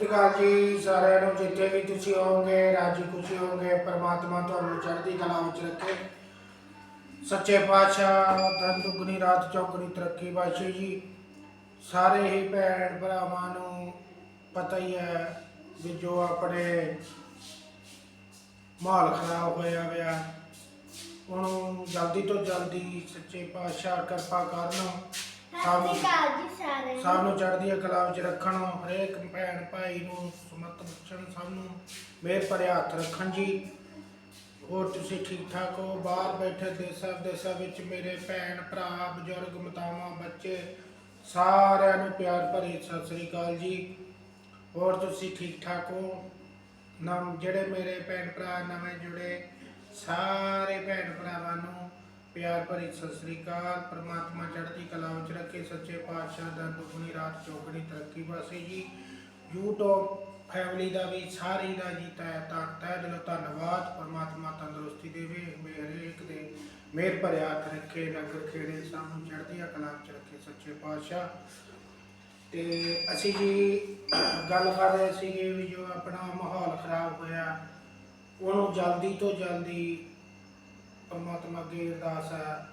ਸ੍ਰੀ ਅਕਾਲ ਜੀ, ਸਾਰਿਆਂ ਨੂੰ ਜਿੱਥੇ ਵੀ ਤੁਸੀਂ ਹੋਵੋਗੇ, ਰਾਜੀ ਖੁਸ਼ੀ ਹੋਵੋਗੇ, ਪਰਮਾਤਮਾ ਤੁਹਾਨੂੰ ਚੜ੍ਹਦੀ ਕਲਾ ਵਿੱਚ ਰੱਖੇ। ਸੱਚੇ ਪਾਤਸ਼ਾਹ ਧੰਨ ਦੁਗਣੀ, ਰਾਤ ਚੌਕਣੀ ਤਰੱਕੀ ਬਖਸ਼ੇ ਜੀ। ਸਾਰੇ ਹੀ ਭੈਣ ਭਰਾਵਾਂ ਨੂੰ ਪਤਾ ਹੀ ਹੈ ਵੀ ਜੋ ਆਪਣੇ ਮਾਹੌਲ ਖਰਾਬ ਹੋਇਆ ਹੋਇਆ ਉਹਨੂੰ ਜਲਦੀ ਤੋਂ ਜਲਦੀ ਸੱਚੇ ਪਾਤਸ਼ਾਹ ਕਿਰਪਾ ਕਰਨ। ਸਭ ਜੀ ਸਾਰਿਆਂ ਨੂੰ। ਸਭ ਨੂੰ ਚੜ੍ਹਦੀ ਕਲਾ ਵਿੱਚ ਰੱਖਣ ਹਰੇਕ ਭੈਣ ਭਾਈ ਨੂੰ ਸਮਤ ਬਖਸ਼ਣ ਸਭ ਨੂੰ ਮੇਰ ਭਰੇ ਹੱਥ ਰੱਖਣ ਜੀ। ਹੋਰ ਤੁਸੀਂ ਠੀਕ ਠਾਕ ਹੋ? ਬਾਹਰ ਬੈਠੇ ਦੇਸਾਂ ਵਿਦੇਸਾਂ ਵਿੱਚ ਮੇਰੇ ਭੈਣ ਭਰਾ ਬਜ਼ੁਰਗ ਮਾਤਾਵਾਂ ਬੱਚੇ ਸਾਰਿਆਂ ਨੂੰ ਪਿਆਰ ਭਰੀ ਸਤਿ ਸ੍ਰੀ ਅਕਾਲ ਜੀ। ਹੋਰ ਤੁਸੀਂ ਠੀਕ ਠਾਕ ਹੋ? ਨਮ ਜਿਹੜੇ ਮੇਰੇ ਭੈਣ ਭਰਾ ਨਵੇਂ ਜੁੜੇ ਸਾਰੇ ਭੈਣ ਭਰਾਵਾਂ ਨੂੰ ਪਿਆਰ ਭਰੀ ਸਤਿ ਸ੍ਰੀ ਅਕਾਲ। ਪ੍ਰਮਾਤਮਾ ਚੜ੍ਹਦੀ ਕਲਾ ਵਿੱਚ ਰੱਖੇ। ਸੱਚੇ ਪਾਤਸ਼ਾਹ ਦਾ ਦੁਗਣੀ ਰਾਤ ਚੌਗਣੀ ਤਰੱਕੀ ਵਾਸਤੇ ਜੀ। YouTube ਫੈਮਿਲੀ ਦਾ ਵੀ ਸਾਰੀ ਦਾ ਜੀ ਤੈ ਤਾਂ ਤੈ ਦਿਲੋਂ ਧੰਨਵਾਦ। ਪ੍ਰਮਾਤਮਾ ਤੰਦਰੁਸਤੀ ਦੇਵੇ। ਮੇਰੇ ਇੱਕ ਦੇ ਮੇਰ ਭਰਿਆ ਹੱਥ ਰੱਖੇ। ਨਗਰ ਖੇੜੇ ਸਾਨੂੰ ਚੜ੍ਹਦੀ ਕਲਾ ਵਿੱਚ ਰੱਖੇ। ਸੱਚੇ ਪਾਤਸ਼ਾਹ। ਤੇ ਅਸੀਂ ਜੀ ਗੱਲ ਕਰ ਰਹੇ ਸੀਗੇ ਵੀ ਜੋ ਆਪਣਾ ਮਾਹੌਲ ਖਰਾਬ ਹੋਇਆ, ਉਹਨੂੰ ਜਲਦੀ ਤੋਂ ਜਲਦੀ ਪਰਮਾਤਮਾ ਅੱਗੇ ਅਰਦਾਸ ਹੈ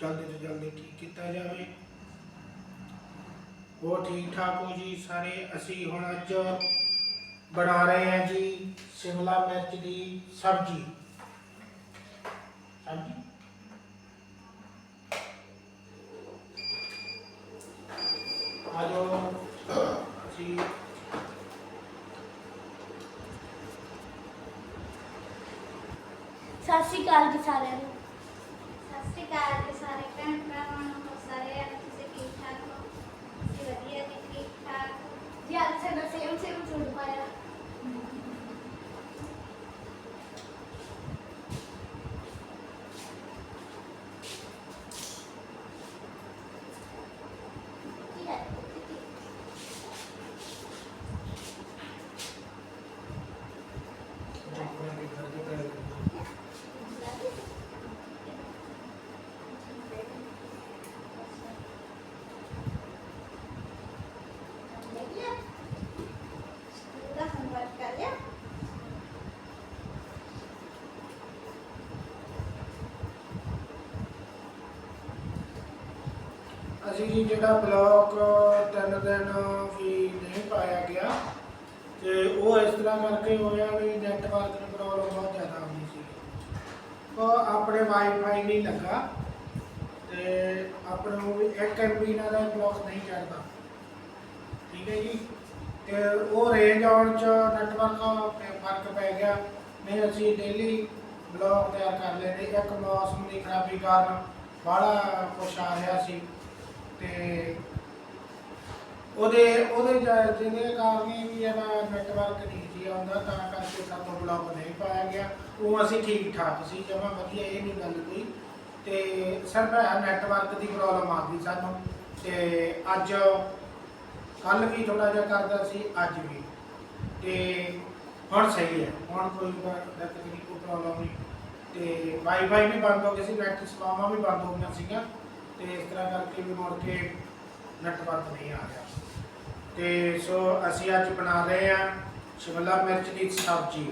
ਜਲਦੀ ਤੋਂ ਜਲਦੀ ਠੀਕ ਕੀਤਾ ਜਾਵੇ। ਉਹ ਠੀਕ ਠਾਕ ਹੋ ਜੀ ਸਾਰੇ? ਅਸੀਂ ਹੁਣ ਅੱਜ ਬਣਾ ਰਹੇ ਹਾਂ ਜੀ ਸ਼ਿਮਲਾ ਮਿਰਚ ਦੀ ਸਬਜ਼ੀ। ਸਬਜ਼ੀ ਆਜੋ ਅਸੀਂ ਸਤਿ ਸ਼੍ਰੀ ਅਕਾਲ ਜੀ ਸਾਰਿਆਂ ਨੂੰ। ਸਤਿ ਸ਼੍ਰੀ ਅਕਾਲ ਜੀ ਸਾਰੇ ਭੈਣ ਭਰਾਵਾਂ ਨੂੰ ਹੋਰ ਸਾਰੇ ਆ ਤੁਸੀਂ ਠੀਕ ਠਾਕ ਹੋ ਅਸੀਂ ਵਧੀਆ ਜੀ ਠੀਕ ਠਾਕ ਜੀ ਅੱਜ ਸਾਡਾ ਸੇਮ ਸੇਮ ਸੂਟ ਪਾਇਆ ਕੀ ਹੈ ਪੂਰਾ homework ਕਰ ਲਿਆ ਅਸੀਂ ਜੀ ਜਿਹੜਾ ਬਲੌਗ ਤਿੰਨ ਦਿਨ ਵੀ ਨਹੀਂ ਪਾਇਆ ਗਿਆ, ਤੇ ਉਹ ਇਸ ਤਰ੍ਹਾਂ ਕਰਕੇ ਹੋਇਆ ਵੀ ਨੈਟਵਰਕ ਦੀ ਪ੍ਰੋਬਲਮ ਬਹੁਤ ਜ਼ਿਆਦਾ ਹੁੰਦੀ ਸੀ। ਉਹ ਆਪਣੇ ਵਾਈਫਾਈ ਨਹੀਂ ਲੱਗਾ, ਤੇ ਆਪਣੇ ਨੂੰ ਵੀ 1 MB ਨਾਲ ਦਾ ਬਲੌਗ ਨਹੀਂ ਚੱਲਦਾ ਠੀਕ ਹੈ ਜੀ? ਤੇ ਉਹ ਰੇਂਜ ਆਉਣ ਚ ਨੈਟਵਰਕ ਫ਼ਰਕ ਪੈ ਗਿਆ, ਨਹੀਂ ਅਸੀਂ ਡੇਲੀ ਬਲੌਗ ਤਿਆਰ ਕਰ ਲੈਂਦੇ। ਇੱਕ ਮੌਸਮ ਦੀ ਖਰਾਬੀ ਕਾਰਨ ਬੜਾ ਕੁਛ ਆ ਰਿਹਾ ਸੀ। ਤੇ ਉਹਦੇ ਉਹਦੇ ਜ- ਜਿਹਦੇ ਕਾਰਨ ਇਹ ਵੀ ਇਹਦਾ ਨੈਟਵਰਕ ਨਹੀਂ ਸੀ ਆਉਂਦਾ ਤਾਂ ਕਰਕੇ ਸਾਤੋਂ ਬਲੌਗ ਨਹੀਂ ਪਾਇਆ ਗਿਆ। ਉਹ ਅਸੀਂ ਠੀਕ ਠਾਕ ਸੀ, ਜਮਾ ਵਧੀਆ, ਇਹ ਨਹੀਂ ਗੱਲ ਕੋਈ। ਤੇ ਸਰ ਨੈਟਵਰਕ ਦੀ ਪ੍ਰੋਬਲਮ ਆ ਗਈ ਸਾਨੂੰ। ਤੇ ਅੱਜ ਕੱਲ ਵੀ ਥੋੜਾ ਜਿਹਾ ਕਰਦਾ ਸੀ, ਅੱਜ ਵੀ। ਤੇ ਹੁਣ ਸਹੀ ਹੈ, ਹੁਣ ਕੋਈ ਤਕਨੀਕੀ ਕੋਈ ਪ੍ਰੋਬਲਮ ਨਹੀਂ। ਤੇ ਵਾਈਫਾਈ ਵੀ ਬੰਦ ਹੋ ਗਿਆ ਸੀ ਨੈਟ ਸਪਾਵਾਂ ਵੀ ਬੰਦ ਹੋ ਗਈਆਂ ਸੀਗੀਆਂ। ਤੇ ਇਸ ਤਰ੍ਹਾਂ ਕਰਕੇ ਵੀ ਮੁੜ ਕੇ ਨੈਟਵਰਕ ਨਹੀਂ ਆ ਰਿਹਾ। ਤੇ ਸੋ ਅਸੀਂ ਅੱਜ ਬਣਾ ਰਹੇ ਹਾਂ ਸ਼ਿਮਲਾ ਮਿਰਚ ਦੀ ਸਬਜ਼ੀ।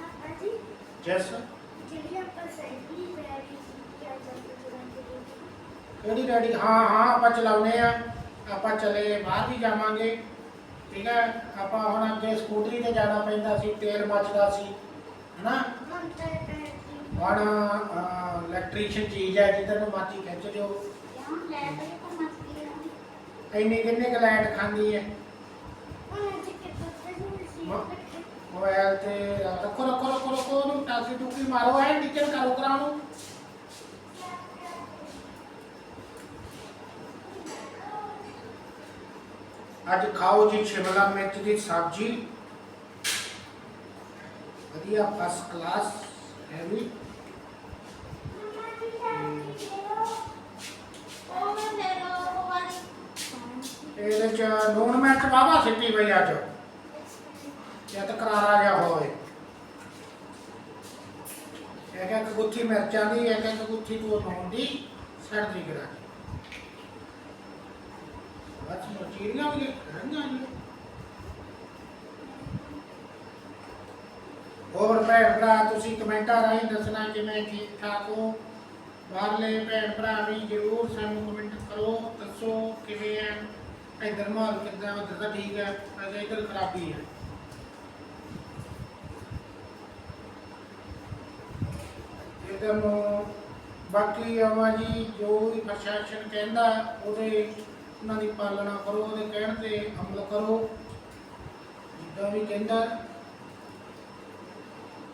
ਆਪਾਂ ਜੀ ਜੈਸ ਜਿਹੜੀ ਆਪਾਂ ਕਿਹੜੀ ਰੈਡੀ? ਹਾਂ ਹਾਂ ਆਪਾਂ ਚਲਾਉਨੇ ਆ ਆਪਾਂ ਚਲੇ ਬਾਹਰ ਵੀ ਜਾਵਾਂਗੇ। ਠੀਕ ਹੈ ਆਪਾਂ ਹੁਣ ਅੱਗੇ ਸਕੂਟਰੀ ਤੇ ਜਾਣਾ ਪੈਂਦਾ ਸੀ ਤੇਲ ਬਚਦਾ ਸੀ ਹਨਾ? ਹੁਣ ਤਾਂ ਹੁਣ ਇਲੈਕਟ੍ਰੀਸ਼ੀਅਨ ਚੀਜ਼ ਹੈ ਜਿੱਧਰ ਨੂੰ ਮਰਜ਼ੀ ਖਿੱਚ ਦਿਓ ਯਾਂ ਕਿੰਨੇ ਕੁ ਲਾਈਟ ਖਾਂਦੀ ਹੈ? ਅੱਜ ਮੋਬਾਈਲ ਤੇ ਰੱਖੋ ਰੱਖੋ ਰੱਖੋ ਰੱਖੋ ਉਹਨੂੰ, ਟਾਸੀ ਟੁਕੀ ਮਾਰੋ, ਐ ਟੀਚਰ ਕਰੋ ਕਰਾ ਉਹਨੂੰ ਅੱਜ ਖਾਓ ਜੀ ਸ਼ਿਮਲਾ ਮਿਰਚ ਦੀ ਸਬਜ਼ੀ। ਵਧੀਆ ਫਸਟ ਕਲਾਸ ਹੈਵੀ ਇਹਦੇ ਚ ਲੂਣ ਮਿਰਚ ਵਾਵਾ ਸਿੱਟੀ ਪਈ ਅੱਜ। ਜਾਂ ਤਾਂ ਕਰਾਰਾ ਜਾ ਹੋਵੇ। ਇੱਕ ਇੱਕ ਗੁੱਥੀ ਮਿਰਚਾਂ ਦੀ, ਇੱਕ ਇੱਕ ਗੁੱਥੀ ਕੋ ਲੂਣ ਦੀ ਸੜਦੀ ਕਰਾ ਕੇ ਹੋਰ ਭੈਣ ਭਰਾ, ਤੁਸੀਂ ਕਮੈਂਟਾਂ ਰਾਹੀਂ ਦੱਸਣਾ ਕਿਵੇਂ ਠੀਕ ਠਾਕ ਹੋ ਭੈਣ ਭਰਾ ਵੀ ਜ਼ਰੂਰ ਸਾਨੂੰ ਕਮੈਂਟ ਕਰੋ, ਦੱਸੋ ਕਿਵੇਂ ਆ? ਇਧਰ ਮਾਹੌਲ ਕਿੱਦਾਂ ਉਧਰ ਤਾਂ ਠੀਕ ਹੈ ਅਜੇ ਇਧਰ ਖਰਾਬੀ ਹੈ। ਇਧਰ ਨੂੰ ਬਾਕੀ ਆਵਾ ਜੀ ਜੋ ਵੀ ਪ੍ਰਸ਼ਾਸਨ ਕਹਿੰਦਾ ਉਹਦੇ ਉਹਨਾਂ ਦੀ ਪਾਲਣਾ ਕਰੋ ਉਹਦੇ ਕਹਿਣ ਤੇ ਅਮਲ ਕਰੋ। ਜਿੱਦਾਂ ਵੀ ਕਹਿੰਦਾ।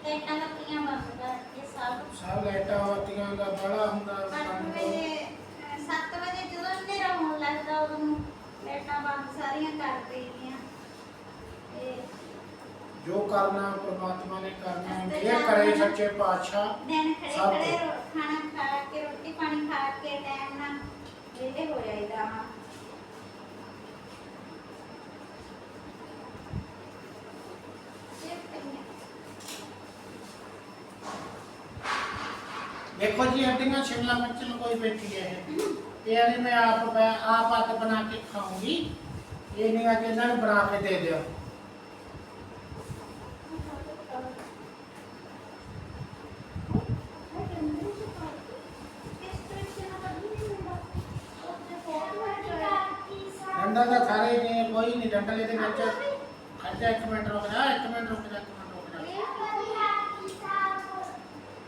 ਲਾਈਟਾਂ ਲੱਤੀਆਂ ਬੰਦ ਕਰਕੇ ਸਭ। ਸਭ ਲਾਈਟਾਂ ਵਾਤੀਆਂ ਦਾ ਬੜਾ ਹੁੰਦਾ। 8 ਕੰਮ ਵਜੇ 7 ਵਜੇ ਜਦੋਂ ਹਨੇਰਾ ਹੋਣ ਲੱਗਦਾ ਉਦੋਂ ਨੂੰ ਲਾਈਟਾਂ ਬੰਦ ਸਾਰੀਆਂ ਕਰ ਦੇਈਆਂ ਤੇ ਜੋ ਕਰਨਾ ਪ੍ਰਮਾਤਮਾ ਨੇ ਕਰਨਾ ਇਹ ਕਰੇ ਸੱਚੇ ਪਾਤਸ਼ਾਹ ਦਿਨ ਖੜੇ ਸਭ ਖੜੇ ਤੋਂ। ਰੋ- ਖਾਣਾ ਖਾ ਕੇ ਰੋਟੀ ਪਾਣੀ ਖਾ ਕੇ ਟਾਈਮ ਨਾਲ ਵਿਹਲੇ ਹੋ ਜਾਈਦਾ ਵਾ। ਦੇਖੋ ਜੀ ਅੱਡੀਆਂ ਸ਼ਿਮਲਾ ਮਿਰਚ ਲਕੋਈ ਬੈਠੀ ਹੈ ਇਹ ਇਹ ਨਹੀਂ ਮੈਂ ਆਪ ਬ- ਆਪ ਹੱਥ ਬਣਾ ਕੇ ਖਾਊਂਗੀ ਇਹ ਨਹੀਂ ਆ ਕਿ ਇਹਨਾਂ ਨੂੰ ਬਣਾ ਕੇ ਦੇ ਦਿਓ ਡੰਡਾ ਤਾਂ ਸਾਰੇ ਹੀ ਨੇ ਕੋਈ ਨਹੀਂ ਡੰਡਾ ਇਹਦੇ ਵਿੱਚ ਖੜਜਾ ਇੱਕ ਮਿੰਟ ਰੁਕ ਜਾ ਇੱਕ ਮਿੰਟ ਰੁਕ ਜਾ ਇੱਕ ਮਿੰਟ ਰੁਕ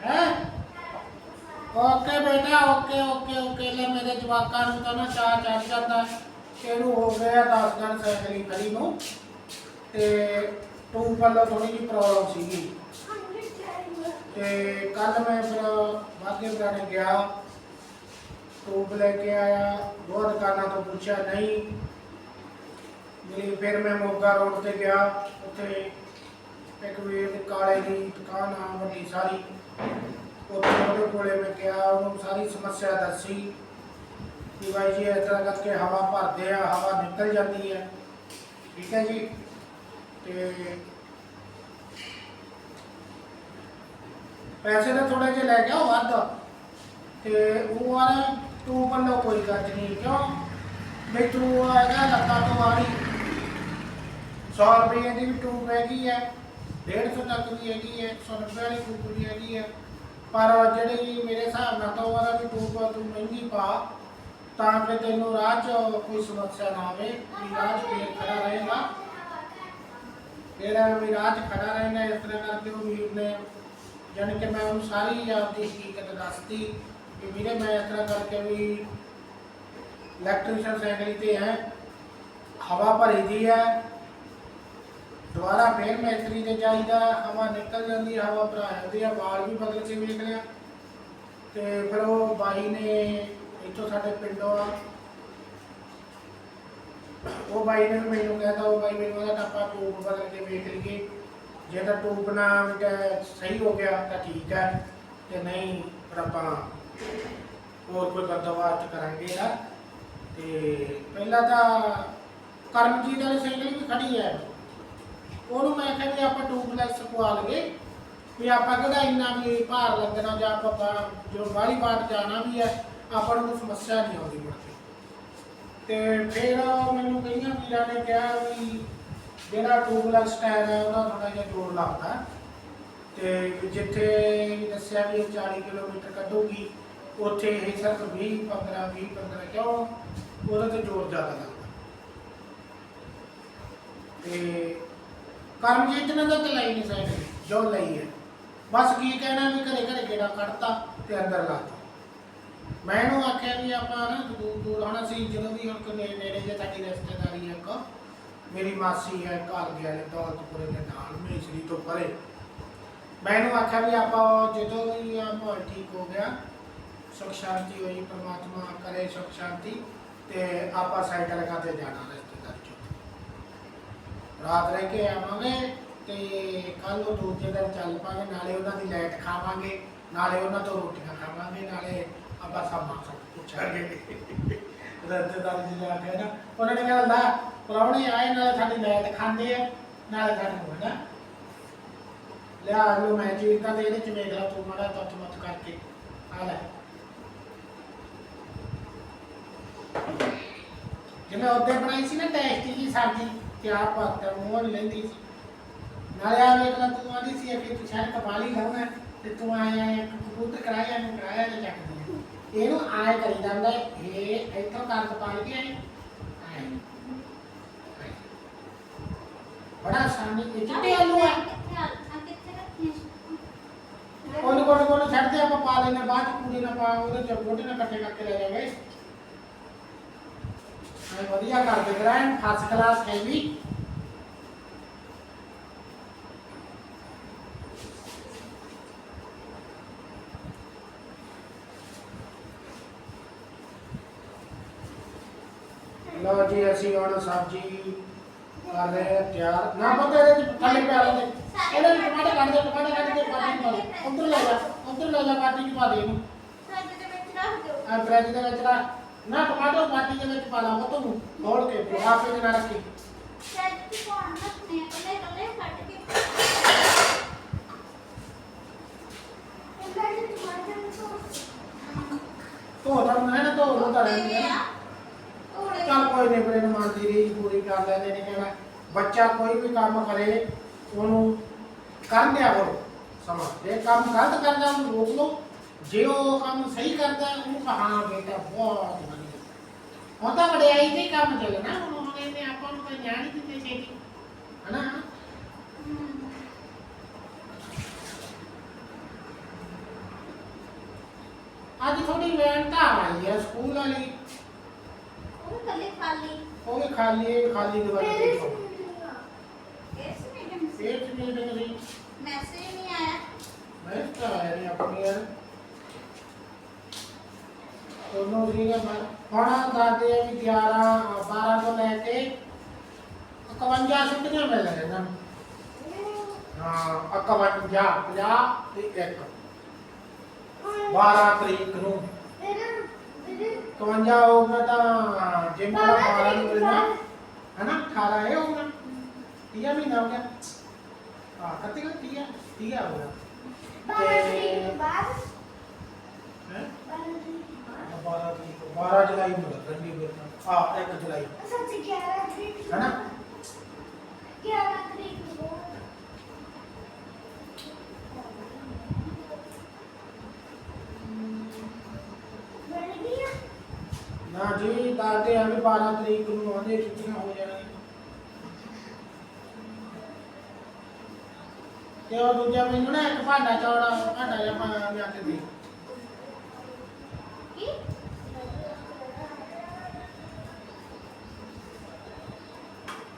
ਜਾ ਹੈ ਓਕੇ ਬੇਟਾ ਓਕੇ ਓਕੇ ਓਕੇ। ਲੈ ਮੇਰੇ ਜਵਾਕਾਂ ਨੂੰ ਤਾਂ ਨਾ ਚਾਹ ਚੜ ਜਾਂਦਾ। ਇਹਨੂੰ ਹੋ ਗਿਆ 10 ਦਿਨ ਸਾਈਕਲਿੰਗ ਕਰੀ ਨੂੰ। ਤੇ ਟੂ ਵੱਲੋਂ ਥੋੜੀ ਜਿਹੀ ਪ੍ਰੋਬਲਮ ਸੀਗੀ। ਤੇ ਕੱਲ ਮੈਂ ਫਿਰ ਵਾਗੇ ਬਰਾਣੇ ਗਿਆ। ਟੂਬ ਲੈ ਕੇ ਆਇਆ। ਦੋ ਦੁਕਾਨਾਂ ਤੋਂ ਪੁੱਛਿਆ ਨਹੀਂ। ਮਿਲੀ ਫਿਰ ਮੈਂ ਮੋਗਾ ਰੋਡ ਤੇ ਗਿਆ। ਉੱਥੇ ਇੱਕ ਵੀਰ ਕਾਲੇ ਦੀ ਦੁਕਾਨ ਆ ਵੱਡੀ ਸਾਰੀ। ਉੱਥੇ ਉਹਦੇ ਕੋਲੇ ਮੈਂ ਗਿਆ ਉਹਨੂੰ ਸਾਰੀ ਸਮੱਸਿਆ ਦੱਸੀ ਕਿ ਬਾਈ ਜੀ, ਇਸ ਤਰ੍ਹਾਂ ਕਰਕੇ ਹਵਾ ਭਰਦੇ ਆ, ਹਵਾ ਨਿਕਲ ਜਾਂਦੀ ਹੈ ਠੀਕ ਹੈ ਜੀ? ਤੇ ਪੈਸੇ ਤਾਂ ਥੋੜੇ ਜਿਹੇ ਲੈ ਗਿਆ ਵੱਧ। ਤੇ ਉਹ ਆ ਤੂੰ ਵੱਲੋਂ ਕੋਈ ਗੱਲ ਨਹੀਂ, ਕਿਉਂ? ਵੀ ਤੂੰ ਆਏਗਾ ਲੱਤਾਂ ਤੋਂ ਆੜੀ 100 ਰੁਪਏ ਦੀ ਵੀ ਟੂਬ ਹੈਗੀ ਹੈ 150 ਤੱਕ ਦੀ ਹੈਗੀ ਹੈ 100 ਰੁਪਏ ਵਾਲੀ ਟੂਬ ਵੀ ਹੈਗੀ ਹੈ। ਪਰ ਜਿਹੜੀ ਮੇਰੇ ਹਿਸਾਬ ਨਾਲ ਤਾਂ ਉਹਦਾ ਵੀ ਤੂੰ ਤੂੰ ਮਹਿੰਗੀ ਪਾ, ਤਾਂ ਕਿ ਤੈਨੂੰ ਰਾਹ 'ਚ ਕੋਈ ਸਮੱਸਿਆ ਨਾ ਆਵੇ, ਵੀ ਰਾਹ 'ਚ ਫੇਰ ਖੜਾ ਰਹੇਗਾ। ਤੇਰਾ ਵੀ ਰਾਹ 'ਚ ਖੜਾ ਰਹੇਗਾ ਇਸ ਤਰ੍ਹਾਂ ਕਰਕੇ ਉਹ ਵੀਰ ਨੇ ਜਾਣੀ ਕਿ ਮੈਂ ਉਹਨੂੰ ਸਾਰੀ ਆਪਦੀ ਹਕੀਕਤ ਦੱਸਤੀ ਕਿ ਵੀਰੇ ਮੈਂ ਇਸ ਤਰ੍ਹਾਂ ਕਰਕੇ ਵੀ ਇਲੈਕਟ੍ਰੀਸ਼ੀਅਨ ਸਾਈਕਲ ਤੇ ਹੈ, ਹਵਾ ਭਰੀ ਦੀ ਹੈ ਦੁਬਾਰਾ ਫੇਰ ਮੈਸਤਰੀ ਤੇ ਜਾਈਦਾ ਹਵਾ ਨਿਕਲ ਜਾਂਦੀ ਹੈ, ਹਵਾ ਭਰਾ ਜਾਂਦੀ ਆ ਵਾਲ ਵੀ ਬਦਲ ਕੇ ਵੇਖ ਲਿਆ। ਤੇ ਫਿਰ ਉਹ ਬਾਈ ਨੇ ਇੱਥੋਂ ਸਾਡੇ ਪਿੰਡੋਂ ਆ। ਉਹ ਬਾਈ ਨੇ ਵੀ ਮੈਨੂੰ ਕਹਿੰਦਾ ਉਹ ਬਾਈ ਮੈਨੂੰ ਕਹਿੰਦਾ ਆਪਾਂ ਟੂਬ ਬਦਲ ਕੇ ਵੇਖ ਲਈਏ। ਜੇ ਤਾਂ ਟੂਬ ਨਾ ਅਹ, ਸਹੀ ਹੋ ਗਿਆ ਤਾਂ ਠੀਕ ਹੈ ਤੇ ਨਹੀਂ ਫਿਰ ਆਪਾਂ ਹੋਰ ਕੋਈ ਬੰਦੋਬਸਤ ਕਰਾਂਗੇ ਇਹਦਾ। ਤੇ ਪਹਿਲਾਂ ਤਾਂ ਕਰਮਜੀਤ ਵਾਲੀ ਸਾਈਕਲ ਵੀ ਖੜੀ ਹੈ। ਉਹਨੂੰ ਮੈਂ ਕਿਹਾ ਵੀ ਆਪਾਂ ਟੂਬਲੈਸ ਪਵਾ ਲਈਏ ਵੀ ਆਪਾਂ ਕਿਹੜਾ ਇੰਨਾ ਵੀ ਭਾਰ ਲੱਗਣਾ ਜਾਂ ਆਪਾਂ ਜੋ ਬਾਹਲੀ ਬਾਤ ਜਾਣਾ ਵੀ ਹੈ, ਆਪਾਂ ਨੂੰ ਸਮੱਸਿਆ ਨਹੀਂ ਆਉਂਦੀ ਮੁੜ ਕੇ। ਤੇ ਫਿਰ ਮੈਨੂੰ ਕਈਆਂ ਵੀਰਾਂ ਨੇ ਕਿਹਾ ਵੀ ਜਿਹੜਾ ਟੂਬਲੈਸ ਟਾਇਰ ਹੈ, ਉਹਦਾ ਥੋੜਾ ਜਿਹਾ ਜ਼ੋਰ ਲੱਗਦਾ ਤੇ ਜਿੱਥੇ ਦੱਸਿਆ ਵੀ ਇਹ 40 ਕਿਲੋਮੀਟਰ ਕੱਢੂਗੀ, ਉੱਥੇ ਇਹ ਸਿਰਫ 20 15 20 15 ਕਿਉਂ? ਉਹਦਾ ਤੇ ਜ਼ੋਰ ਜ਼ਿਆਦਾ ਲੱਗਦਾ। ਤੇ ਕਰਮਜੀਤ ਨੇ ਤਾਂ ਚਲਾਈ ਨਹੀਂ ਸਾਈਕਲ ਜੋ ਲਈ ਹੈ। ਬਸ ਕੀ ਕਹਿਣਾ ਵੀ ਘਰੇ ਘਰੇ ਗੇੜਾ ਕੱਢਤਾ ਤੇ ਅੰਦਰ ਲਾਤਾ ਮੈਂ ਇਹਨੂੰ ਆਖਿਆ ਵੀ ਆਪਾਂ ਨਾ ਦੂਰ ਦੂਰ ਹੁਣ ਅਸੀਂ ਜਦੋਂ ਵੀ ਹੁਣ ਕਦੇ ਨੇੜੇ ਜੇ ਸਾਡੀ ਰਿਸ਼ਤੇਦਾਰੀ ਹੈ ਇੱਕ। ਮੇਰੀ ਮਾਸੀ ਹੈ, ਘਰ ਗਿਆ ਨੇ ਦੌਲਤਪੁਰੇ ਦੇ ਨਾਲ, ਮੇਸਰੀ ਤੋਂ ਪਰੇ। ਮੈਂ ਇਹਨੂੰ ਆਖਿਆ ਵੀ ਆਪਾਂ ਜਦੋਂ ਵੀ ਆ ਮਾਹੌਲ ਠੀਕ ਹੋ ਗਿਆ, ਸੁਖ ਸ਼ਾਂਤੀ ਹੋਈ, ਪਰਮਾਤਮਾ ਕਰੇ ਸੁਖ ਸ਼ਾਂਤੀ, ਤੇ ਆਪਾਂ ਸਾਈਕਲ ਤੇ ਜਾਣਾ ਰਿਸ਼ਤੇਦਾਰ ਚੋਂ। ਰਾਤ ਰਹਿ ਕੇ ਆਵਾਂਗੇ ਤੇ ਕੱਲ ਨੂੰ ਦੂਜੇ ਦਿਨ ਚੱਲ ਪਾਂਗੇ, ਨਾਲੇ ਉਹਨਾਂ ਦੀ ਲਾਈਟ ਖਾਵਾਂਗੇ, ਨਾਲੇ ਉਹਨਾਂ ਤੋਂ ਰੋਟੀਆਂ ਖਾਵਾਂਗੇ, ਨਾਲੇ ਆਪਾਂ ਸਮਾਂ ਸਭ ਪੁੱਛਾਂਗੇ। ਰਿਸ਼ਤੇਦਾਰ ਜੀ ਆ ਕੇ ਨਾ, ਉਹਨਾਂ ਨੇ ਕਿਹਾ, ਲਾ, ਪ੍ਰਾਹੁਣੇ ਆਏ, ਨਾਲੇ ਸਾਡੀ ਲਾਈਟ ਖਾਂਦੇ ਆ, ਨਾਲੇ ਸਾਨੂੰ ਹੈ ਲਿਆ ਲੋ ਮੈਂ ਚੀਜ਼ ਤਾਂ ਤੇ ਇਹਦੇ ਚ ਵੇਖ ਲਾ ਤੂੰ ਮਾੜਾ ਤੱਤ ਮਤ ਕਰਕੇ। ਆ ਲੈ। ਜਿਵੇਂ ਉਹਦੇ ਬਣਾਈ ਸੀ ਨਾ ਟੇਸਟੀ ਜੀ ਸਬਜ਼ੀ ਕਿਆ ਬਾਤ ਹੈ ਲੈਂਦੀ ਸੀ। ਨਾਲੇ ਆ ਵੇਖ ਲੈ, ਤੂੰ ਆਦੀ ਸੀ ਕਿ ਤੂੰ ਸ਼ਾਇਦ ਕਬਾਲੀ ਲਾਉਣਾ ਤੇ ਤੂੰ ਆਇਆ ਇੱਕ ਕਬੂਤਰ ਕਰਾਇਆ ਨੂੰ ਕਰਾਇਆ ਤੇ ਚੱਕ ਇਹਨੂੰ ਆਏ ਕਰੀ ਜਾਂਦਾ, ਇਹ ਇੱਥੋਂ ਕਰ ਪਾ ਕੇ ਆਏ। ਬੜਾ ਆਸਾਨੀ ਇਹ ਚਿੱਟੇ ਆਲੂ ਆ ਕਿੱਥੇ ਆ ਕਿੱਥੇ ਛੱਡਦੇ ਆਪਾਂ ਪਾ ਲੈਣਾ ਬਾਅਦ ਚ ਕੂੜੇ ਨਾ ਪਾ, ਉਹਦੇ ਚ ਗੋਟੇ ਨਾਲ ਇਕੱਠੇ ਕਰਕੇ ਲੈ ਜਾਵਾਂਗੇ। ਐ ਵਧੀਆ ਕਰਦੇ ਗ੍ਰੈਂਡ ਫਸਟ ਕਲਾਸ ਹੈਵੀ ਲਓ ਜੀ ਅਸੀਂ ਹੁਣ ਸਬਜ਼ੀ ਕਰ ਰਹੇ ਹਾਂ ਤਿਆਰ ਨਾ ਪਤਾ ਇਹਦੇ ਚ ਥੱਲੇ ਪਿਆ ਲੈਂਦੇ ਇਹਦੇ ਵਿੱਚ ਟਮਾਟਰ ਕੱਢ ਦੇ ਟਮਾਟਰ ਕੱਢ ਕੇ ਪਾਣੀ ਪਾ ਦੇ ਉੱਧਰ ਲੈ ਜਾ ਉੱਧਰ ਲੈ ਜਾ ਪਾਟੀ ਚ ਪਾ ਦੇ ਇਹਨੂੰ ਸਾਡੇ ਦੇ ਵਿੱਚ ਰੱਖ ਦਿਓ ਆ ਫ੍ਰਿਜ ਦੇ ਵਿੱਚ ਰੱਖ ਨਾ ਟਮਾਟਰ ਪਾਟੀ ਦੇ ਵਿੱਚ ਪਾ ਲਾ ਉਹ ਤੂੰ ਖੋਲ ਕੇ ਲਿਫਾਫੇ ਦੇ ਨਾਲ ਰੱਖੀ। ਸੈੱਟ ਤੇ ਪਾਉਣ ਰੱਖਣੇ ਆ ਕੱਲੇ ਕੱਲੇ ਕੱਟ ਕੇ ਇਹਨਾਂ ਦੇ ਟਮਾਟਰ ਨੂੰ ਧੋ ਤਾਂ ਮੈਂ ਨਾ, ਧੋ ਲੋ ਤਾਂ ਰਹਿੰਦੀ ਹੈ ਥੋੜੇ ਚੱਲ ਕੋਈ ਨਹੀਂ ਬਰੇ ਨਮਾਜ਼ ਦੀ ਰੀਝ ਪੂਰੀ ਕਰ ਲੈਂਦੇ ਬੱਚਾ ਕੋਈ ਵੀ ਕੰਮ ਕਰੇ, ਉਹਨੂੰ ਕਰਨ ਦਿਆ ਕਰੋ। ਸਮਾਂ। ਜੇ ਕੰਮ ਗਲਤ ਕਰਦਾ, ਉਹਨੂੰ ਰੋਕ ਲਓ। ਜੇ ਉਹ ਕੰਮ ਸਹੀ ਕਰਦਾ, ਉਹਨੂੰ ਕਹਾ ਹਾਂ ਬੇਟਾ ਬਹੁਤ ਹੁਣ ਤਾਂ ਵਡਿਆਈ ਦੇ ਕੰਮ ਚੱਲਣਾ ਹੁਣ ਉਹ ਕਹਿੰਦੇ ਆਪਾਂ ਨੂੰ ਕੋਈ ਜਾਣ ਹੀ ਦਿੰਦੇ ਛੇਤੀ। ਹਨਾ? ਅੱਜ ਥੋੜੀ ਵੈਨ ਤਾਂ ਆਈ ਹੈ ਸਕੂਲ ਵਾਲੀ। ਉਹ ਕੱਲੇ ਖਾਲੀ। ਉਹ ਵੀ ਖਾਲੀ ਹੈ ਖਾਲੀ ਦੇ ਦਿਓ ਇਸ ਮੀਟਿੰਗ ਚ ਮੀਟਿੰਗ ਸੀ ਮੈਸੇਜ ਨਹੀਂ ਆਇਆ। ਮੈਂ ਤਾਂ ਆਇਆ ਨਹੀਂ ਆਪਣੀ ਯਾਰ। ਦੋਨੋਂ ਸੀਗੇ ਮੈਂ ਹੁਣ ਦਾਦੇ ਆ ਵੀ 11 12 ਤੋਂ ਲੈ ਕੇ 51 ਛੁੱਟੀਆਂ ਮਿਲ ਰਹੀਆਂ ਇਹਨਾਂ ਨੂੰ। ਹਾਂ 51 50 ਤੇ 1 12 ਤਰੀਕ ਨੂੰ। 51 ਹੋਊਗਾ ਤਾਂ ਜਿੰਮ ਦਾ 12 ਨੂੰ ਮਿਲਣਾ। ਹਨਾ? 18 ਇਹ ਹੋਊਗਾ। 30 ਮਹੀਨਾ ਹੋ ਗਿਆ। ਹਾਂ ਕੱਤੀ ਕੱਤੀ 30 30 ਹੋਊਗਾ ਹੈ 12 ਤਰੀਕ 12 ਜੁਲਾਈ ਨੂੰ ਲੱਗਣੀ ਬਿਲਕੁਲ ਆ 1 ਜੁਲਾਈ। ਹਨਾ? ਨਾ। ਜੀ ਦਾਦੇ ਆ ਵੀ 12 ਤਰੀਕ ਨੂੰ ਆਉਂਦੇ ਛੁੱਟੀਆਂ ਹੋ ਜਾਣਗੀਆਂ। ਤੇ ਉਹ ਦੂਜਾ ਮੈਨੂੰ ਨਾ ਇੱਕ ਭਾਂਡਾ ਚੌੜਾ ਭਾਂਡਾ ਜਿਹਾ ਪਾ ਲਿਆ ਕੇ ਦੇ। ਕੀ?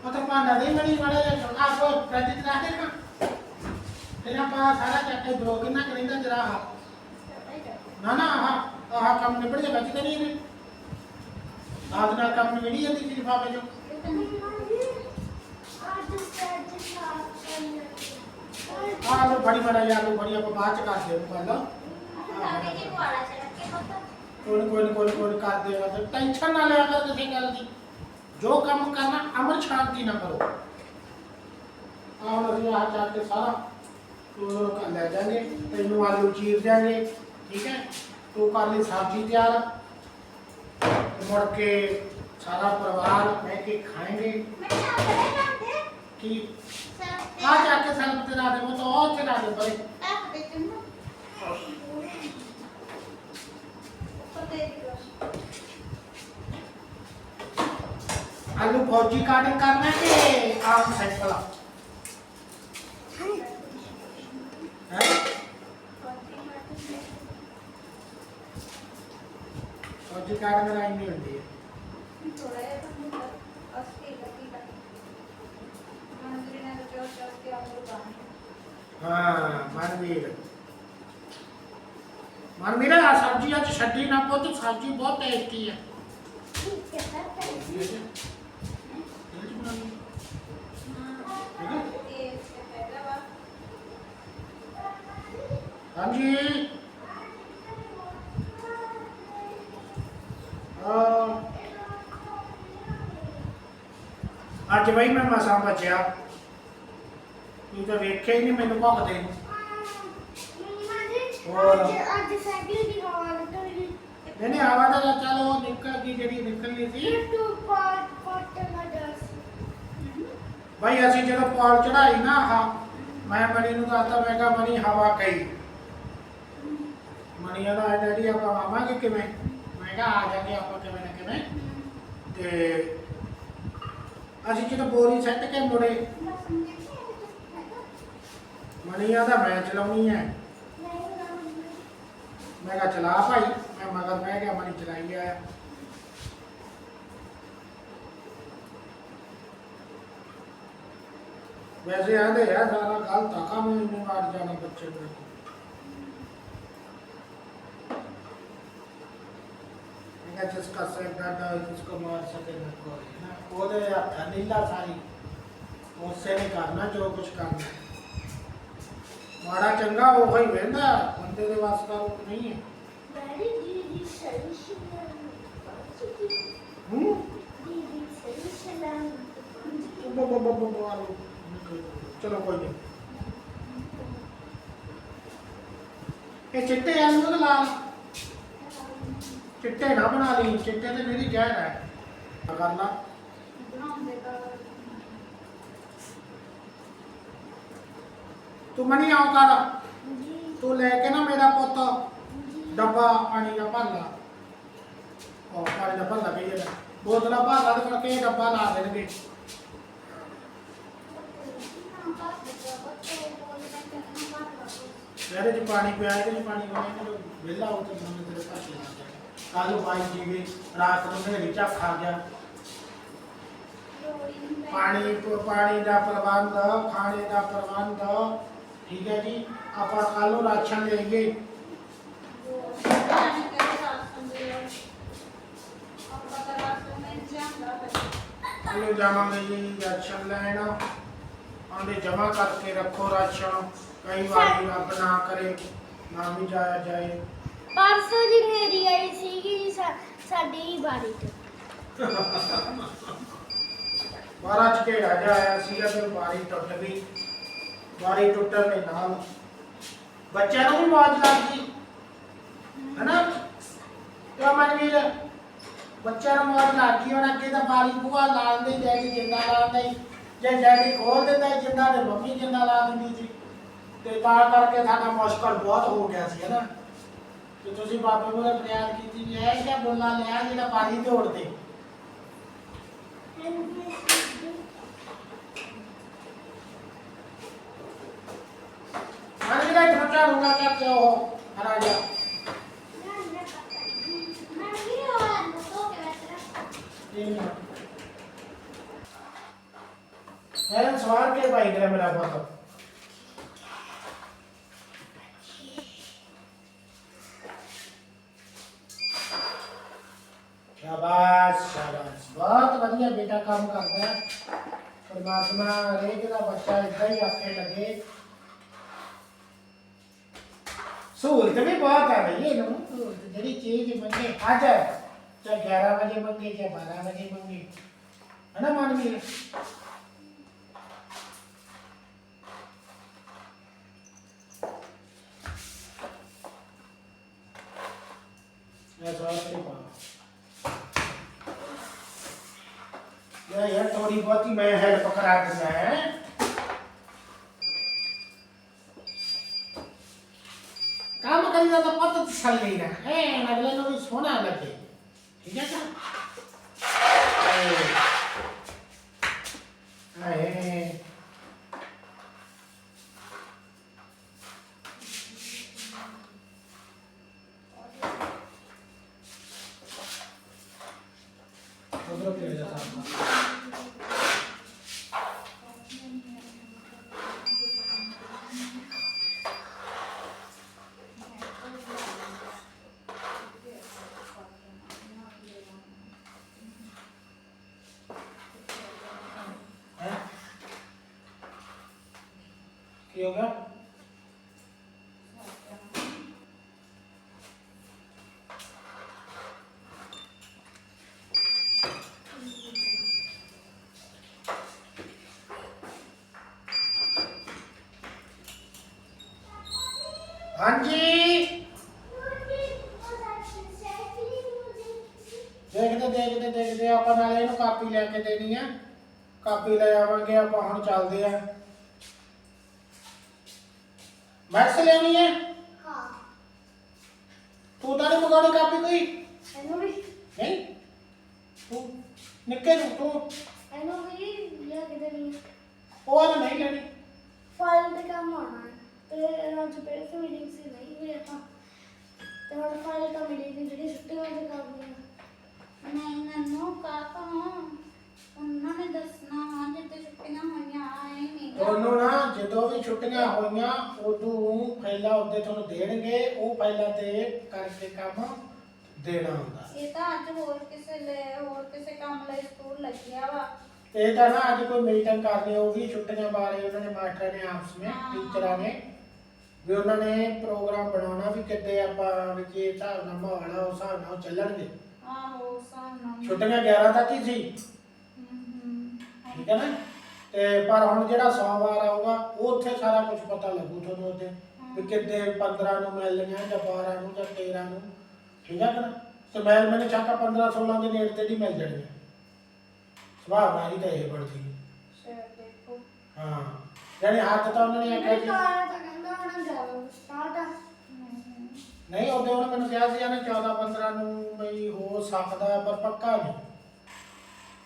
ਉਹ ਤਾਂ ਭਾਂਡਾ ਦੇ ਮਣੀ ਵਾਲਾ ਜਿਹਾ ਆ ਕੋ ਫ੍ਰਿਜ ਚ ਰੱਖ ਦੇ ਨਾ ਫਿਰ ਆਪਾਂ ਸਾਰਾ ਚੱਕ ਕੇ ਬਲੋ ਕਿੰਨਾ ਕਰਿੰਦਾ ਜਰਾ ਆਹ? ਨਾ ਨਾ ਆਹ ਆਹ ਕੰਮ ਨਿਬੜ ਜਾ ਬਚਦੇ ਨਹੀਂ ਇਹਨੇ। ਆਜ ਨਾਲ ਕੰਮ ਨਿਬੜੀ ਜਾਂਦੀ ਸੀ ਲਿਫਾਫੇ ਚੋਂ। ਆਹ ਲੋ ਬੜੀ ਬੜਾ ਯਾਰ ਲੋ ਬੜੀ ਆਪਾਂ ਬਾਅਦ ਚ ਕਰਦੇ ਹਾਂ ਪਹਿਲਾਂ ਸਾਡੇ ਕੇ ਕੁਆੜਾ ਚ ਰੱਖ ਕੇ ਪਤਾ। ਕੋਈ ਕੋਈ ਕੋਈ ਕੋਈ ਕਰ ਦੇਗਾ ਤੇ ਟੈਨਸ਼ਨ ਨਾ ਲਿਆ ਕਰ ਕਿਸੇ ਗੱਲ ਦੀ। ਜੋ ਕੰਮ ਕਰਨਾ ਅਮਰ ਸ਼ਾਂਤੀ ਨਾ ਕਰੋ। ਆਹ ਅਸੀਂ ਆਹ ਜਾ ਕੇ ਸਾਰਾ ਤੂੰ ਕਰ ਲੈ ਜਾਗੇ ਤੈਨੂੰ ਆਲੂ ਚੀਰ ਜਾਗੇ ਠੀਕ ਹੈ? ਤੂੰ ਕਰ ਲਈ ਸਬਜ਼ੀ ਤਿਆਰ। ਮੁੜ ਕੇ ਸਾਰਾ ਪਰਿਵਾਰ ਬਹਿ ਕੇ ਕਰਦੇ ਕਿ? ਆ ਜਾ ਕੇ ਸਲਪ ਤੇ ਲਾ ਦੇ ਉਹ ਤਾਂ ਤੇ ਲਾ ਦੇ ਪਰੇ ਆਪ ਦੇ ਚੰਨਾ ਪਤੇ ਦੀ ਆਲੂ ਫੌਜੀ ਕਾਰਡ ਕਰਨਾ ਕਿ ਆਮ ਸਿੰਪਲ ਹੈ? ਫੌਜੀ ਕਾਟਿੰਗ ਲਾਈਨ ਨਹੀਂ ਹੁੰਦੀ ਹੈ। ਹਾਂ, ਮਨਵੀਰ। ਮਨਵੀਰ ਆ ਸਬਜ਼ੀ ਅੱਜ ਛੱਡੀ ਨਾ ਪੁੱਤ, ਸਬਜ਼ੀ ਬਹੁਤ ਟੇਸਟੀ ਹੈ। ਹਾਂਜੀ। ਅੱਜ ਬਈ ਮੈਂ ਮਸਾਂ ਬਚਿਆ ਤੂੰ ਤਾਂ ਵੇਖਿਆ ਹੀ ਨਹੀਂ, ਮੈਨੂੰ ਭੁੱਖਦੇ ਨੂੰ। ਅੱਜ ਸਾਈਕਲ ਦੀ ਹਵਾ ਲੱਗੀ ਨਹੀਂ ਨਹੀਂ, ਹਵਾ ਦਾ ਤਾਂ ਚੱਲ ਉਹ ਨਿਕਲ ਗਈ ਜਿਹੜੀ ਨਿਕਲਣੀ ਸੀ। ਟੂ ਪਾਰਟ ਪਾਰਟ ਦਾ ਦਸ ਭਾਈ ਅਸੀਂ ਜਦੋਂ ਪਾਲ ਚੜਾਈ ਨਾ ਆਹ, ਮੈਂ ਮਣੀ ਨੂੰ ਦੱਸਤਾ, ਮੈਂ ਕਿਹਾ ਮਣੀ ਹਵਾ ਕਈ ਮਣੀ ਆਦਾ ਡੈਡੀ ਆਪਾਂ ਆਵਾਂਗੇ ਕਿਵੇਂ? ਮੈਂ ਕਿਹਾ ਆ ਜਾਗੇ ਆਪਾਂ ਕਿਵੇਂ ਨਾ ਕਿਵੇਂ। ਤੇ ਅਸੀਂ ਜਦੋਂ ਬੋਰੀ ਸੱਟ ਕੇ ਮੁੜੇ ਮਣੀ ਆਦਾ ਮੈਂ ਚਲਾਉਣੀ ਹੈ ਮੈਂ ਕਿਹਾ ਚਲਾ ਭਾਈ, ਮੈਂ ਮਗਰ ਬਹਿ ਗਿਆ ਮਣੀ ਚਲਾਈ ਆਇਆ ਵੈਸੇ ਆਂਦੇ ਆ, ਸਾਰਾ ਗਲਤ ਆ ਕੰਮ ਨਹੀਂ ਮਾਰ ਜਾਣਾ ਬੱਚੇ ਨੂੰ। ఇంకా తీసుకొస్తాడు తీసుకోమాर सेकेंड सारी उससे नहीं करना जो कुछ करना माड़ा चंगा वो ही वेंदा बंदे दे वास्ता वो तो नहीं है। चलो कोई नहीं। चिट्टे लाल। ਚਿੱਟੇ ਨਾ ਬਣਾ ਲਈ, ਚਿੱਟੇ ਤੇ ਮੇਰੀ ਜ਼ਹਿਰ ਹੈ। ਕਰ ਲਾ। ਬਣਾਉਂਦੇ ਤਾਂ ਤੂੰ ਮਨੀ ਆਉ ਕਰ। ਜੀ ਤੂੰ ਲੈ ਕੇ ਨਾ ਮੇਰਾ ਪੁੱਤ। ਜੀ ਡੱਬਾ ਪਾਣੀ ਦਾ ਭਰ ਲਾ। ਉਹ ਪਾਣੀ ਦਾ ਭਰ ਲਾ ਕਹੀਏ ਨਾ ਬੋਤਲਾਂ ਭਰ ਲਾ ਤੇ ਕਰਕੇ ਇਹ ਡੱਬਾ ਲਾ ਦੇਣਗੇ। ਇਹਦੇ ਚ ਪਾਣੀ ਪਿਆ, ਇਹਦੇ ਚ ਪਾਣੀ ਪਾਇਆ ਕਿ ਵਿਹਲਾ ਹੋ ਤੇ ਬੰਦੇ ਤੇਰੇ ਘਰ ਚਲਾ ਜਾਏ ਕੱਲ ਬਾਈ ਜੀਵੇ ਰਾਤ ਨੂੰ ਹਨੇਰੀ ਝੱਖ ਖਾ ਗਿਆ। ਪਾਣੀ ਪਾਣੀ ਦਾ ਪ੍ਰਬੰਧ, ਖਾਣੇ ਦਾ ਪ੍ਰਬੰਧ, ਠੀਕ ਹੈ ਜੀ? ਆਪਾਂ ਕੱਲ ਨੂੰ ਰਾਸ਼ਨ ਲਈਏ। ਨੂੰ ਜਾਵਾਂਗੇ ਜੀ, ਰਾਸ਼ਨ ਲੈਣ। ਆਂਦੇ ਜਮਾ ਕਰਕੇ ਰੱਖੋ ਰਾਸ਼ਨ। ਕਈ ਵਾਰ ਰੱਬ ਨਾ ਕਰੇ, ਨਾ ਵੀ ਜਾਇਆ ਜਾਏ। ਪਰਸੋਂ ਦੀ ਮੇਰੀ ਆਈ ਸੀਗੀ ਸਾ- ਸਾਡੀ ਹੀ ਬਾਰੀ ਤੇ। ਬਾਰਾਂ ਚ ਜਿਹਾ ਆਇਆ ਸੀਗਾ ਤੇ ਬਾਰੀ ਟੁੱਟ ਗਈ। ਬਾਰੀ ਟੁੱਟਣ ਦੇ ਨਾਲ ਬੱਚਿਆਂ ਨੂੰ ਵੀ ਮੌਜ ਲੱਗ ਗਈ ਹੈਨਾ ਤੇ ਮਨਵੀਰ ਬੱਚਿਆਂ ਨੂੰ ਮੌਜ ਲੱਗ ਗਈ ਹੁਣ ਅੱਗੇ ਤਾਂ ਬਾਰੀ ਬੂਆ ਲਾਉਂਦੇ ਡੈਡੀ ਜਿੰਦਾ ਲਾਉਂਦੇ ਜੇ ਡੈਡੀ ਖੋਲ ਦਿੰਦਾ ਜਿੰਦਾ ਤੇ ਮੰਮੀ ਜਿੰਦਾ ਲਾ ਦਿੰਦੀ ਸੀ। ਤੇ ਤਾਂ ਕਰਕੇ ਸਾਡਾ ਮੁਸ਼ਕਲ ਬਹੁਤ ਹੋ ਗਿਆ ਸੀ, ਹੈਨਾ? ਤੇ ਤੁਸੀਂ ਬਾਬੇ ਕੋਲ ਫਰਿਆਦ ਕੀਤੀ ਵੀ ਇਹ ਕਿਆ ਬੋਲਾ ਲਿਆ ਜਿਹੜਾ ਬਾਰੀ ਤੋੜ ਦੇ ਮਨਵੀਰ ਇਹ ਠੋਕਾ ਰੂਗਾ ਕਿਆ ਕਿਆ ਹੋ ਹਰਾ ਜਾ ਸਵਾਰ ਕੇ ਭਾਈ ਕਰੇ ਮੇਰਾ ਪੁੱਤ। ਸ਼ਾਬਾਸ਼ ਸ਼ਾਬਾਸ਼। ਬਹੁਤ ਵਧੀਆ ਬੇਟਾ ਕੰਮ ਕਰਦਾ ਹੈ। ਪਰਮਾਤਮਾ ਹਰੇਕ ਦਾ ਬੱਚਾ ਇਦਾਂ ਹੀ ਆਖੇ ਲੱਗੇ। ਸਹੂਲਤ ਵੀ ਬਹੁਤ ਹੈ ਬਈ ਇਹਨੂੰ। ਸਹੂਲਤ ਜਿਹੜੀ ਚੀਜ਼ ਮੰਗੇ, ਅੱਜ ਚਾਹੇ 11 ਵਜੇ ਮੰਗੇ, ਚਾਹੇ 12 ਵਜੇ ਮੰਗੇ। ਹਨਾ ਨਾ ਮਾਨਵੀਰ ਇਹ ਸਾਰਾ ਤੇ ਪਾ ਯਾ ਯਾਰ ਥੋੜੀ ਬਹੁਤੀ ਮੈਂ ਹੈਲਪ ਕਰਾ ਦਿੰਦਾ ਹੈ ਕੰਮ ਕਰੀਦਾ ਤਾਂ ਪੱਤ ਤਸੱਲੀ ਨਾ ਹੈ ਅਗਲੇ ਨੂੰ ਵੀ ਸੋਹਣਾ ਲੱਗੇ ਠੀਕ ਹੈ ਨਾ ਹਾਏ ਉਧਰ ਕਿਹੜਾ ਜਾ ਸਕਦਾ ਹੈ ਕੀ ਹੋ ਗਿਆ ਹਾਂਜੀ। ਦੇਖਦੇ ਦੇਖਦੇ ਦੇਖਦੇ। ਆਪਾਂ ਨਾਲੇ ਇਹਨੂੰ ਕਾਪੀ ਲੈ ਕੇ ਦੇਣੀ ਆ। ਕਾਪੀ ਲੈ ਆਵਾਂਗੇ ਆਪਾਂ ਹੁਣ ਚੱਲਦੇ ਆ। ਮੈਕਸ ਲੈਣੀ ਹੈ ਹਾਂ। ਤੂੰ ਤਾਂ ਨਹੀਂ ਮੰਗਾਉਣੀ ਕਾਪੀ ਕੋਈ? ਇਹਨੂੰ ਵੀ। ਨਹੀਂ। ਤੂੰ ਨਿੱਕੇ ਨੂੰ ਤੂੰ। ਇਹਨੂੰ ਵੀ ਲਿਆ ਕੇ ਦੇਣੀ ਉਹ ਆ ਨਹੀਂ ਲੈਣੀ। ਫਾਈਲ ਤੇ ਕੰਮ ਆਉਣਾ। ਤੇ ਮੀਟਿੰਗ ਸੀ ਨਹੀਂ ਹੋਈ ਆਪਾਂ ਤੇ ਹੁਣ ਫਾਈਲ ਤਾਂ ਮਿਲੀ ਨਹੀਂ ਜਿਹੜੀ ਛੁੱਟੀਆਂ ਦੇ ਕਰਨੀ ਆ ਨਹੀਂ ਨੰਨੂ ਕਾਕਾ ਉਹਨਾਂ ਨੇ ਦੱਸਣਾ ਹਾਂ ਜਿੱਤੇ ਛੁੱਟੀਆਂ ਹੋਈਆਂ ਆਏ ਨਹੀਂ ਤੁਹਾਨੂੰ ਨਾ ਜਦੋਂ ਵੀ ਛੁੱਟੀਆਂ ਹੋਈਆਂ ਉਦੋਂ ਪਹਿਲਾਂ ਉਹਦੇ ਤੁਹਾਨੂੰ ਦੇਣਗੇ ਉਹ ਪਹਿਲਾਂ ਤੇ ਕਰਕੇ ਕੰਮ ਦੇਣਾ ਹੁੰਦਾ। ਇਹ ਤਾਂ ਅੱਜ ਹੋਰ ਕਿਸੇ ਲਈ ਹੋਰ ਕਿਸੇ ਕੰਮ ਲਈ ਸਕੂਲ ਲੱਗਿਆ ਵਾ। ਇਹ ਤਾਂ ਨਾ ਅੱਜ ਕੋਈ ਮੀਟਿੰਗ ਕਰਨੀ ਹੋਊਗੀ ਛੁੱਟੀਆਂ ਬਾਰੇ ਉਹਨਾਂ ਨੇ ਮਾਸਟਰ ਨੇ ਆਪਸ ਵਿੱਚ। ਟੀਚਰਾਂ ਨੇ। ਵੀ ਉਹਨਾਂ ਨੇ ਪ੍ਰੋਗਰਾਮ ਬਣਾਉਣਾ ਵੀ ਕਿੱਦੇ ਆਪਾਂ ਵੀ ਕੀ ਹਿਸਾਬ ਨਾਲ ਮਾਹੌਲ ਆ ਉਸ ਹਿਸਾਬ ਨਾਲ ਉਹ ਚੱਲਣਗੇ। ਆਹੋ ਸਾਨਾ ਛੁੱਟੀਆਂ 11 ਤੱਕ ਹੀ ਸੀ। ਠੀਕ ਹੈ ਨਾ? ਤੇ ਪਰ ਹੁਣ ਜਿਹੜਾ ਸੋਮਵਾਰ ਆਊਗਾ ਉੱਥੇ ਸਾਰਾ ਕੁਝ ਪਤਾ ਲੱਗੂ ਤੁਹਾਨੂੰ ਉੱਥੇ ਵੀ ਕਿੱਦੇ 15 ਨੂੰ ਮਿਲਣੀਆਂ ਜਾਂ 12 ਨੂੰ ਜਾਂ 13 ਨੂੰ। ਠੀਕ ਹੈ ਨਾ? ਤੇ ਮੈਂ ਮੈਨੂੰ ਚੱਕਾ 15 16 ਦੇ ਨੇੜੇ ਤੇ ਹੀ ਮਿਲ ਜਾਣਗੇ ਸੁਭਾਅ ਨਾਲ ਹੀ ਤਾਂ ਇਹ ਬਣਦੀ। ਹਾਂ। ਯਾਨੀ ਹੱਥ ਤਾਂ ਉਹਨਾਂ ਨੇ ਆਖਿਆ ਜੀ ਹੁਣ ਸਟਾਰਟ ਆ ਨਹੀਂ ਉਹਦੇ ਉਹਨੇ ਮੈਨੂੰ ਕਿਹਾ ਸੀ ਯਾਨੀ 14 15 ਨੂੰ ਬਈ ਹੋ ਸਕਦਾ ਹੈ, ਪਰ ਪੱਕਾ ਨਹੀਂ।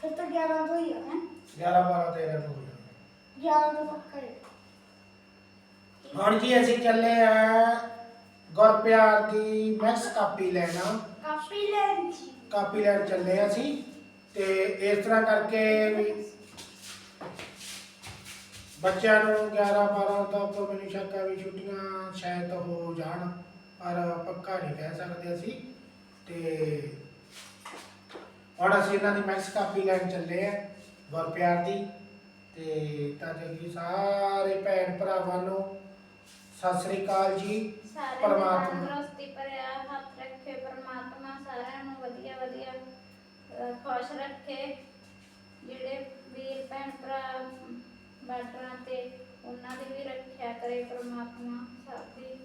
ਫਿਰ ਤਾਂ 11 ਤੋਂ ਹੀ ਆ ਹੈ? 11 12 13 ਨੂੰ ਹੋ ਜਾਣਾ 11 ਤੋਂ ਪੱਕਾ ਹੀ ਹੁਣ ਜੀ ਅਸੀਂ ਚੱਲੇ ਆ ਗੁਰਪਿਆਰ ਦੀ ਮੈਕਸ ਕਾਪੀ ਲੈਣਾ। ਕਾਪੀ ਲੈਣ ਜੀ। ਕਾਪੀ ਲੈਣ ਚੱਲੇ ਆ ਅਸੀਂ ਤੇ ਇਸ ਤਰ੍ਹਾਂ ਕਰਕੇ ਵੀ ਬੱਚਿਆਂ ਨੂੰ 11 12 ਤੱਕ ਮੈਨੂੰ ਸ਼ੱਕ ਹੈ ਵੀ ਛੁੱਟੀਆਂ ਸ਼ਾਇਦ ਹੋ ਜਾਣ ਪਰ ਪੱਕਾ ਨਹੀਂ ਕਹਿ ਸਕਦੇ ਅਸੀਂ। ਤੇ ਹੁਣ ਅਸੀਂ ਇਹਨਾਂ ਦੀ ਮੈਕਸ ਕਾਪੀ ਲੈਣ ਚੱਲੇ ਆ ਗੁਰਪਿਆਰ ਦੀ। ਤੇ ਤਾਂ ਜੀ ਸਾਰੇ ਭੈਣ ਭਰਾਵਾਂ ਨੂੰ ਸਤਿ ਸ੍ਰੀ ਅਕਾਲ ਜੀ ਸਾਰੇ ਪਰਮਾਤਮਾ। ਤੰਦਰੁਸਤੀ ਭਰਿਆ ਹੱਥ ਰੱਖੇ ਪਰਮਾਤਮਾ ਸਾਰਿਆਂ ਨੂੰ ਵਧੀਆ ਵਧੀਆ ਅਹ, ਖੁਸ਼ ਰੱਖੇ। ਜਿਹੜੇ ਵੀਰ ਭੈਣ ਭਰਾ ਬਾਰਡਰਾਂ ਤੇ ਉਹਨਾਂ ਦੀ ਵੀ ਰੱਖਿਆ ਕਰੇ, ਪਰਮਾਤਮਾ ਸਭ ਦੀ,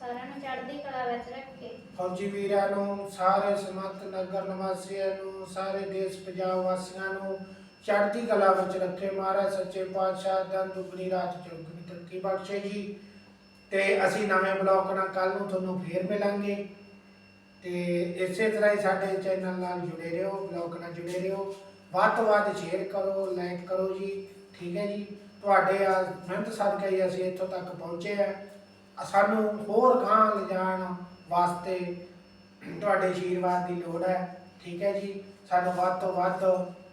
ਸਾਰਿਆਂ ਨੂੰ ਚੜ੍ਹਦੀ ਕਲਾ ਵਿੱਚ ਰੱਖੇ। ਫੌਜੀ ਵੀਰਾਂ ਨੂੰ, ਸਾਰੇ ਸਮੰਤ ਨਗਰ ਨਿਵਾਸੀਆਂ ਨੂੰ, ਸਾਰੇ ਦੇਸ਼ ਪੰਜਾਬ ਵਾਸੀਆਂ ਨੂੰ ਚੜ੍ਹਦੀ ਕਲਾ ਵਿੱਚ ਰੱਖੇ। ਮਹਾਰਾਜ ਸੱਚੇ ਪਾਤਸ਼ਾਹ ਦਨ ਦੁਗਣੀ ਰਾਤ ਚੌਗਣੀ ਤਰੱਕੀ ਬਖਸ਼ੇ ਜੀ। ਤੇ ਅਸੀਂ ਨਵੇਂ ਬਲੌਗ ਨਾਲ ਕੱਲ ਨੂੰ ਤੁਹਾਨੂੰ ਫੇਰ ਮਿਲਾਂਗੇ। ਤੇ ਇਸੇ ਤਰ੍ਹਾਂ ਹੀ ਸਾਡੇ ਚੈਨਲ ਨਾਲ ਜੁੜੇ ਰਹੋ ਬਲੌਗ ਨਾਲ ਜੁੜੇ ਰਹੋ। ਵੱਧ ਤੋਂ ਵੱਧ ਸ਼ੇਅਰ ਕਰੋ, ਲਾਈਕ ਕਰੋ ਜੀ। ਠੀਕ ਹੈ ਜੀ, ਤੁਹਾਡੇ ਆ ਮਿਹਨਤ ਸਦਕਾ ਹੀ ਅਸੀਂ ਇੱਥੋਂ ਤੱਕ ਪਹੁੰਚੇ ਆ। ਸਾਨੂੰ ਹੋਰ ਗਾਂ ਲਿਜਾਣ ਵਾਸਤੇ ਤੁਹਾਡੇ ਆਸ਼ੀਰਵਾਦ ਦੀ ਲੋੜ ਹੈ, ਠੀਕ ਹੈ ਜੀ। ਸਾਨੂੰ ਵੱਧ ਤੋਂ ਵੱਧ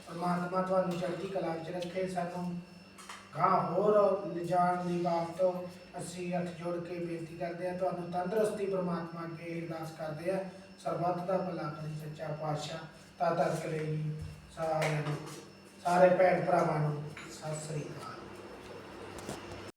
ਪਰਮਾਤਮਾ ਤੁਹਾਨੂੰ ਚੜ੍ਹਦੀ ਕਲਾ ਵਿੱਚ ਰੱਖੇ, ਸਾਨੂੰ ਗਾਂ ਹੋਰ ਲਿਜਾਣ ਦੀ ਬਾਬਤ ਅਸੀਂ ਹੱਥ ਜੋੜ ਕੇ ਬੇਨਤੀ ਕਰਦੇ ਹਾਂ, ਤੁਹਾਨੂੰ ਤੰਦਰੁਸਤੀ ਪਰਮਾਤਮਾ ਅੱਗੇ ਅਰਦਾਸ ਕਰਦੇ ਹਾਂ। ਸਰਬੱਤ ਦਾ ਭਲਾ ਕਰੀ, ਸੱਚਾ ਪਾਤਸ਼ਾਹ ਤਾਂ ਤੱਕ ਲਈ ਸਾਰਿਆਂ ਨੂੰ, ਸਾਰੇ ਭੈਣ ਭਰਾਵਾਂ ਨੂੰ। ਸਤਿ ਸ੍ਰੀ ਅਕਾਲ